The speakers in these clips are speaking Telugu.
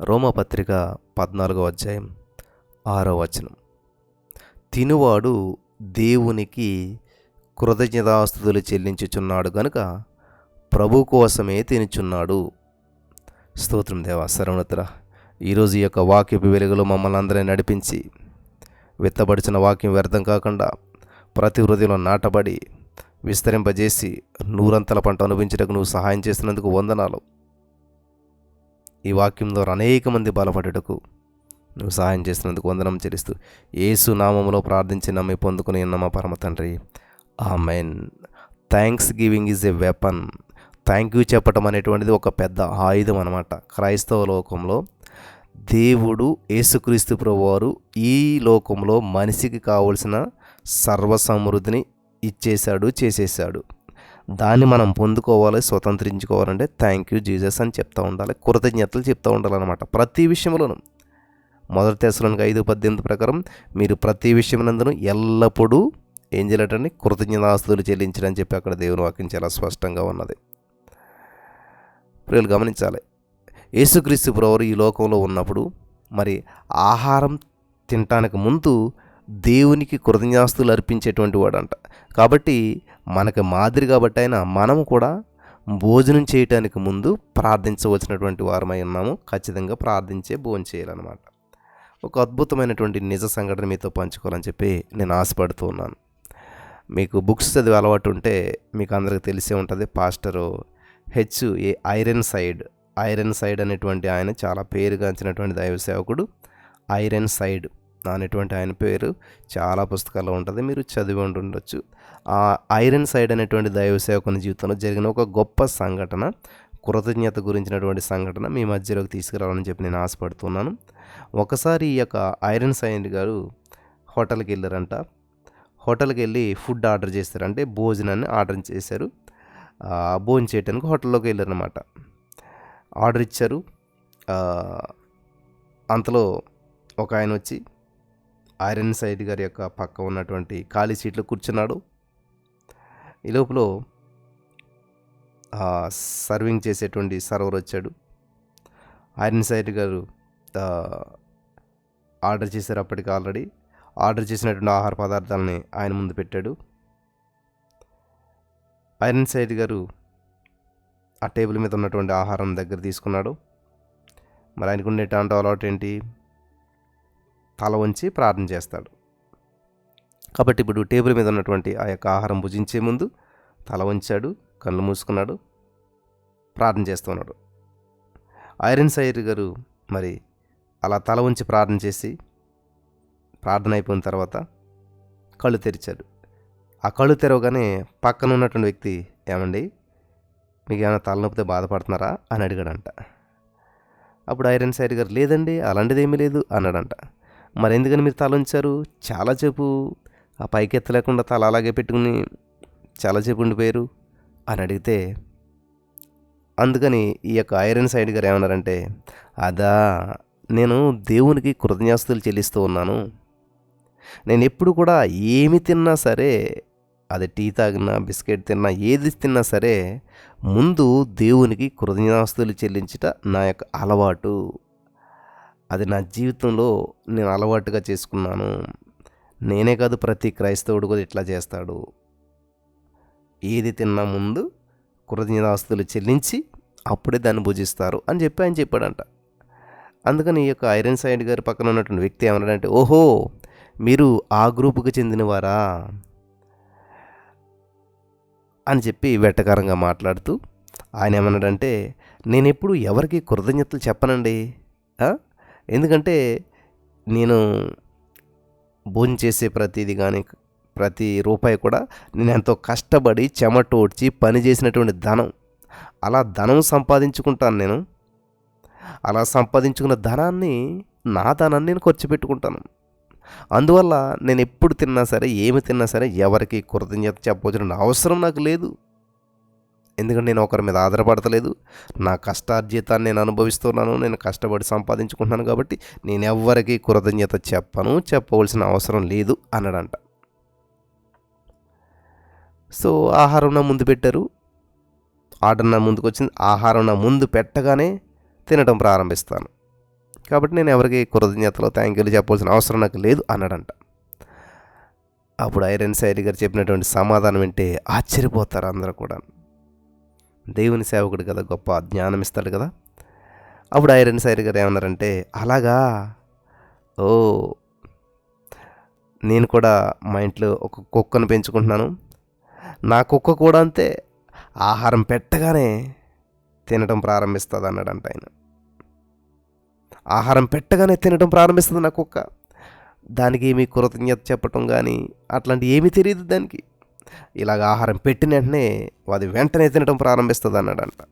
రోమపత్రిక పద్నాలుగో అధ్యాయం ఆరో వచనం. తినువాడు దేవునికి కృతజ్ఞతాస్తుతులు చెల్లించుచున్నాడు గనుక ప్రభు కోసమే తినుచున్నాడు. స్తోత్రం దేవా సర్వనతుల ఈరోజు ఈ యొక్క వాక్యపు వెలుగులో మమ్మల్ని అందరినీ నడిపించి విత్తబడిచిన వాక్యం వ్యర్థం కాకుండా ప్రతి హృదయంలో నాటబడి విస్తరింపజేసి నూరంతల పంట అనుభవించడానికి నువ్వు సహాయం చేసినందుకు వందనాలు. ఈ వాక్యం ద్వారా అనేక మంది బలపడుటకు నువ్వు సహాయం చేసినందుకు వందనం చెల్లిస్తూ ఏసు నామములో ప్రార్థించి నమ్మి పొందుకుని ఉన్న మా పరమ తండ్రి. Amen. Thanksgiving is a weapon. Thank you చెప్పటం అనేటువంటిది ఒక పెద్ద ఆయుధం అనమాట క్రైస్తవ లోకంలో దేవుడు యేసుక్రీస్తు ప్రభువారు ఈ లోకంలో మనిషికి కావలసిన సర్వ సమృద్ధిని ఇచ్చేశాడు చేసేసాడు దాన్ని మనం పొందుకోవాలి స్వతంత్రించుకోవాలంటే థ్యాంక్ యూ జీసస్ అని చెప్తూ ఉండాలి కృతజ్ఞతలు చెప్తూ ఉండాలన్నమాట. ప్రతి విషయంలోనూ. మొదటి తెశలోనికి ఐదు పద్దెనిమిది ప్రకారం మీరు ప్రతి విషయమునందును ఎల్లప్పుడూ ఏం చేయాలంటే కృతజ్ఞతాస్తులు చెల్లించడం చెప్పి అక్కడ దేవుని వాక్యం చాలా స్పష్టంగా ఉన్నది. ప్రియులు గమనించాలి. యేసుక్రీస్తు ప్రవరు ఈ లోకంలో ఉన్నప్పుడు మరి ఆహారం తినటానికి ముందు దేవునికి కృతజ్ఞాస్తులు అర్పించేటువంటి వాడంట. కాబట్టి మనకి మాదిరి కాబట్టి ఆయన మనము కూడా భోజనం చేయటానికి ముందు ప్రార్థించవలసినటువంటి వారమై ఉన్నాము. ఖచ్చితంగా ప్రార్థించే భోజనం చేయాలన్నమాట. ఒక అద్భుతమైనటువంటి నిజ సంఘటన మీతో పంచుకోవాలని చెప్పి నేను ఆశపడుతూ ఉన్నాను. మీకు బుక్స్ చదివే అలవాటు ఉంటే మీకు అందరికి తెలిసే ఉంటుంది. Pastor H A Ironside Ironside అనేటువంటి ఆయన చాలా పేరుగాంచినటువంటి దైవ సేవకుడు. ఐరన్ సైడ్ అనేటువంటి ఆయన పేరు చాలా పుస్తకాల్లో ఉంటుంది. మీరు చదివి ఉండి ఉండొచ్చు ఆ ఐరన్ సైడ్ అనేటువంటి దైవ సేవకుని జీవితంలో జరిగిన ఒక గొప్ప సంఘటన కృతజ్ఞత గురించినటువంటి సంఘటన మీ మధ్యలోకి తీసుకురావాలని చెప్పి నేను ఆశపడుతున్నాను. ఒకసారి ఈ యొక్క ఐరన్ సైడ్ గారు హోటల్కి వెళ్ళారంట. హోటల్కి వెళ్ళి ఫుడ్ ఆర్డర్ చేస్తారు అంటే భోజనాన్ని ఆర్డర్ చేశారు. భోజనం చేయడానికి హోటల్లోకి వెళ్ళారనమాట ఆర్డర్ ఇచ్చారు. అంతలో ఒక ఆయన వచ్చి ఐరన్ సైడ్ గారి యొక్క పక్క ఉన్నటువంటి ఖాళీ సీట్లో కూర్చున్నాడు. ఈ లోపల సర్వింగ్ చేసేటువంటి సర్వర్ వచ్చాడు. ఐరన్ సైడ్ గారు ఆర్డర్ చేశారు అప్పటికి ఆల్రెడీ. ఆర్డర్ చేసినటువంటి ఆహార పదార్థాలని ఆయన ముందు పెట్టాడు. ఐరన్ సైడ్ గారు ఆ టేబుల్ మీద ఉన్నటువంటి ఆహారం దగ్గర తీసుకున్నాడు. మరి ఆయనకు ఉండేటువంటి అలవాటు ఏంటి? తల వంచి ప్రార్థన చేస్తాడు. కాబట్టి ఇప్పుడు టేబుల్ మీద ఉన్నటువంటి ఆ యొక్క ఆహారం భుజించే ముందు తల వంచాడు కళ్ళు మూసుకున్నాడు ప్రార్థన చేస్తున్నాడు ఐరన్ సైర్ గారు మరి అలా తల వంచి ప్రార్థన చేసి ప్రార్థన అయిపోయిన తర్వాత కళ్ళు తెరిచాడు ఆ కళ్ళు తెరవగానే పక్కన ఉన్నటువంటి వ్యక్తి ఏమండి మీకు ఏమైనా తలనొప్పితే బాధపడుతున్నారా అని అడిగాడంట. అప్పుడు ఐరన్ సైడ్ గారు లేదండి అలాంటిది ఏమీ లేదు అన్నాడంట. మరెందుకని మీరు తల ఉంచారు చాలాసేపు ఆ పైకి ఎత్తలేకుండా తల అలాగే పెట్టుకుని చాలాసేపు ఉండిపోయారు అని అడిగితే అందుకని ఈ యొక్క ఐరన్ సైడ్ గారు ఏమన్నారంటే అదా నేను దేవునికి కృతజ్ఞాస్తులు చెల్లిస్తూ ఉన్నాను. నేను ఎప్పుడు కూడా ఏమి తిన్నా సరే అది టీ తాగినా బిస్కెట్ తిన్నా ఏది తిన్నా సరే ముందు దేవునికి కృతజ్ఞాస్తులు చెల్లించట నా యొక్క అలవాటు. అది నా జీవితంలో నేను అలవాటుగా చేసుకున్నాను. నేనే కాదు ప్రతి క్రైస్తవుడు కూడా ఇట్లా చేస్తాడు. ఏది తిన్నా ముందు కృతజ్ఞతాస్తులు చెల్లించి అప్పుడే దాన్ని భుజిస్తారు అని చెప్పి ఆయన చెప్పాడంట. అందుకని ఈ యొక్క ఐరన్ సైడ్ గారి పక్కన ఉన్నటువంటి వ్యక్తి ఏమన్నాడంటే ఓహో మీరు ఆ గ్రూపుకి చెందినవారా? అని చెప్పి వెట్టకారంగా మాట్లాడుతూ ఆయన ఏమన్నాడంటే నేను ఎప్పుడు ఎవరికి కృతజ్ఞతలు చెప్పనండి? ఎందుకంటే నేను భోజనం చేసే ప్రతిది కానీ ప్రతి రూపాయి కూడా నేను ఎంతో కష్టపడి చెమటోడ్చి పని చేసినటువంటి ధనం. అలా ధనం సంపాదించుకుంటాను నేను. అలా సంపాదించుకున్న ధనాన్ని నా ధనాన్ని నేను ఖర్చు పెట్టుకుంటాను. అందువల్ల నేను ఎప్పుడు తిన్నా సరే ఏమి తిన్నా సరే ఎవరికి కృతజ్ఞత చెప్పవలసిన అవసరం నాకు లేదు. ఎందుకంటే నేను ఒకరి మీద ఆధారపడతలేదు. నా కష్టార్జితాన్ని నేను అనుభవిస్తున్నాను. నేను కష్టపడి సంపాదించుకుంటున్నాను కాబట్టి నేను ఎవ్వరికి కృతజ్ఞత చెప్పను చెప్పవలసిన అవసరం లేదు అన్నాడంట. సో ఆహారం నా ముందు పెట్టారు. ఆర్డర్ నా ముందుకు వచ్చింది. ఆహారం నా ముందు పెట్టగానే తినడం ప్రారంభిస్తాను. కాబట్టి నేను ఎవరికి కృతజ్ఞతలు థ్యాంక్ యూలు చెప్పాల్సిన అవసరం నాకు లేదు అన్నాడంట. అప్పుడు ఐరన్ సైరి గారు చెప్పినటువంటి సమాధానం వింటే ఆశ్చర్యపోతారు అందరూ కూడా దేవుని సేవకుడు కదా గొప్ప జ్ఞానం ఇస్తాడు కదా. అప్పుడు ఐరన్ సైడ్ గారు ఏమన్నారంటే అలాగా? ఓ నేను కూడా మా ఇంట్లో ఒక కుక్కను పెంచుకుంటున్నాను. నా కుక్క కూడా అంతే ఆహారం పెట్టగానే తినడం ప్రారంభిస్తుంది అన్నాడంట ఆయన. ఆహారం పెట్టగానే తినడం ప్రారంభిస్తుంది నా కుక్క. దానికి ఏమీ కృతజ్ఞత చెప్పటం కానీ అట్లాంటి ఏమీ తెలియదు దానికి. ఇలాగ ఆహారం పెట్టిన వెంటనే అది వెంటనే తినడం ప్రారంభిస్తుంది అన్నాడంట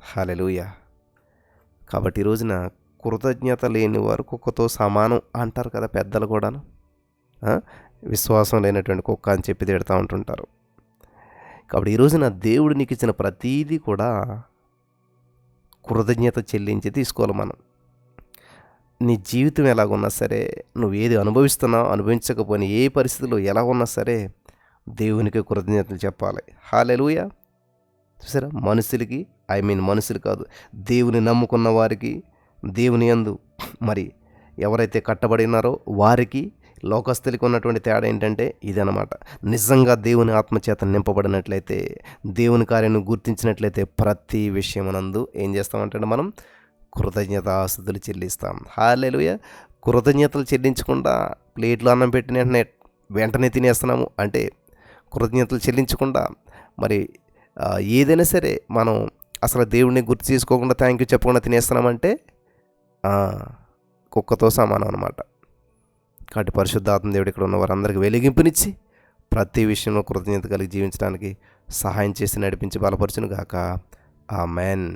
హలెలుయ కాబట్టి ఈ రోజున కృతజ్ఞత లేని వారు కుక్కతో సమానం అంటారు కదా పెద్దలు కూడాను. విశ్వాసం లేనటువంటి కుక్క అని చెప్పి తిడతా ఉంటుంటారు. కాబట్టి ఈ రోజున దేవుడు నీకు ఇచ్చిన ప్రతీదీ కూడా కృతజ్ఞత చెల్లించి తీసుకోవాలి మనం. నీ జీవితం ఎలాగున్నా సరే నువ్వు ఏది అనుభవిస్తున్నావు అనుభవించకపోయినా ఏ పరిస్థితిలో ఎలా ఉన్నా సరే దేవునికి కృతజ్ఞతలు చెప్పాలి. హాలెలుయ. చూసారా? మనుషులకి ఐ మీన్ మనుషులు కాదు దేవుని నమ్ముకున్న వారికి దేవుని యందు మరి ఎవరైతే కట్టబడినారో వారికి లోకస్తులకి ఉన్నటువంటి తేడా ఏంటంటే ఇదనమాట నిజంగా దేవుని ఆత్మచేత నింపబడినట్లయితే దేవుని కార్యాన్ని గుర్తించినట్లయితే ప్రతి విషయమునందు ఏం చేస్తామంటే మనం కృతజ్ఞత ఆస్తులు చెల్లిస్తాం. హాలేలుయ. కృతజ్ఞతలు చెల్లించకుండా ప్లేట్లో అన్నం పెట్టిన వెంటనే వెంటనే తినేస్తున్నాము. అంటే కృతజ్ఞతలు చెల్లించకుండా మరి ఏదైనా సరే మనం అసలు దేవుడిని గుర్తు చేసుకోకుండా థ్యాంక్ యూ చెప్పకుండా తినేస్తున్నామంటే కుక్కతో సమానం అనమాట కాబట్టి పరిశుద్ధాత్మ దేవుడు ఇక్కడ ఉన్న వారందరికీ వెలిగింపునిచ్చి ప్రతి విషయంలో కృతజ్ఞత కలిగి జీవించడానికి సహాయం చేసి నడిపించి బలపరచును గాక ఆ మెన్